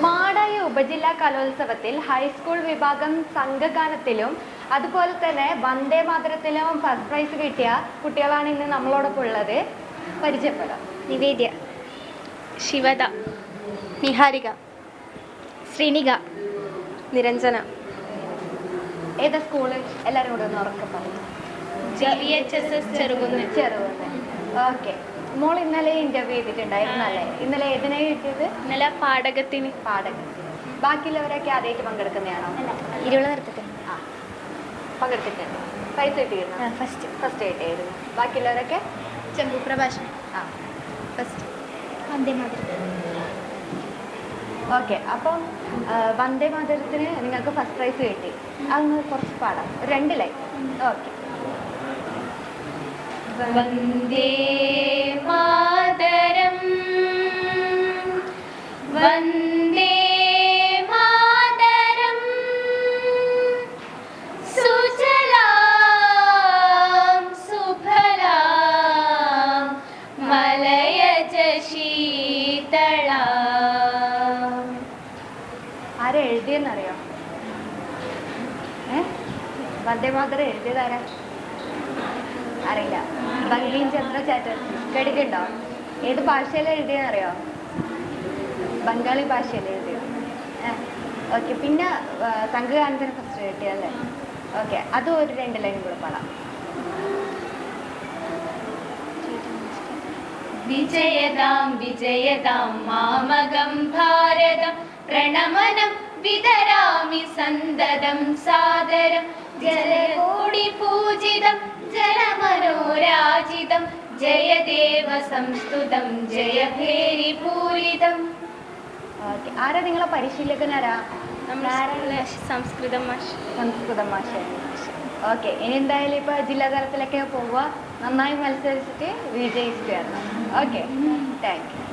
മാടായി ഉപജില്ലാ കലോത്സവത്തിൽ ഹൈസ്കൂൾ വിഭാഗം സംഘഗാനത്തിലും അതുപോലെ തന്നെ വന്ദേ മാതരത്തിലും ഫസ്റ്റ് പ്രൈസ് കിട്ടിയ കുട്ടികളാണ് ഇന്ന് നമ്മളോടൊപ്പം ഉള്ളത്. പരിചയപ്പെടാം. നിവേദ്യ. ശിവദ. നിഹാരിക. ശ്രീനിക. നിരഞ്ജന. ഏതാ സ്കൂൾ എല്ലാവരും കൂടെ ഒന്ന് ഉറക്കെ പറയും. G V H S S Cherukunnu. Cherukunnu. Okay. മോൾ ഇന്നലെ ഇന്റർവ്യൂ ചെയ്തിട്ടുണ്ടായിരുന്നല്ലേ ഇന്നലെ ഏതിനെ കിട്ടിയത്? ഇന്നലെ പാടകത്തിന് പാടകത്തിന് ബാക്കിയുള്ളവരൊക്കെ ആദ്യമായിട്ട് പങ്കെടുക്കുന്നതാണോ ഇരുപത് നൃത്തത്തിന് ആ. പങ്കെടുത്തിട്ടുണ്ട്. പൈസ കിട്ടിയിരുന്നു? ഫസ്റ്റ് ഫസ്റ്റ് കിട്ടിയായിരുന്നു. ബാക്കിയുള്ളവരൊക്കെ? ചെമ്പു പ്രഭാഷണം ആ. ഫസ്റ്റ് വന്ദേ മാതരം. ഓക്കെ അപ്പം വന്ദേ മാതരത്തിന് നിങ്ങൾക്ക് ഫസ്റ്റ് പ്രൈസ് കിട്ടി. അതൊന്ന് കുറച്ച് പാടാം. രണ്ടിലായി രണ്ട് ലൈൻ ഓക്കെ. വന്ദേ വന്ദേ മാതരം. എഴുതിയെന്നറിയോ? വന്ദേ മാതരം എഴുതിയതാരാ? അറിയില്ല. ബങ്കിം ചന്ദ്ര ചാറ്റർ കേട്ടിട്ടുണ്ടോ? ഏത് ഭാഷയിൽ എഴുതിയെന്നറിയോ? ബംഗാളി ഭാഷയിൽ എഴുതിയത് ഓക്കെ. പിന്നെ സംഘഗാനത്തിന് ഫസ്റ്റ് കിട്ടിയല്ലേ ഓക്കെ. അതും ഒരു രണ്ട് ലൈൻ കൂടെ പാടാം. വിജയതാം വിജയതാം മാമകം ഭാരതം. പ്രണമനം വിതരാമി സന്തതം സാദരം. ജലകോടി പൂജിതം ജലമനോരാജിതം. ജയദേവ സംസ്തുതം ജയഭേരി പൂരിതം ഓക്കെ. ആരാ നിങ്ങളെ പരിശീലകനാരാ? നമ്മുടെ സംസ്കൃതം മാഷ്. സംസ്കൃതം ഭാഷ ഓക്കെ. ഇനി എന്തായാലും ഇപ്പോൾ ജില്ലാതലത്തിലൊക്കെ പോവുക. നന്നായി മത്സരിച്ചിട്ട് വിജയിച്ചിട്ട് വരണം. ഓക്കെ. Thank you.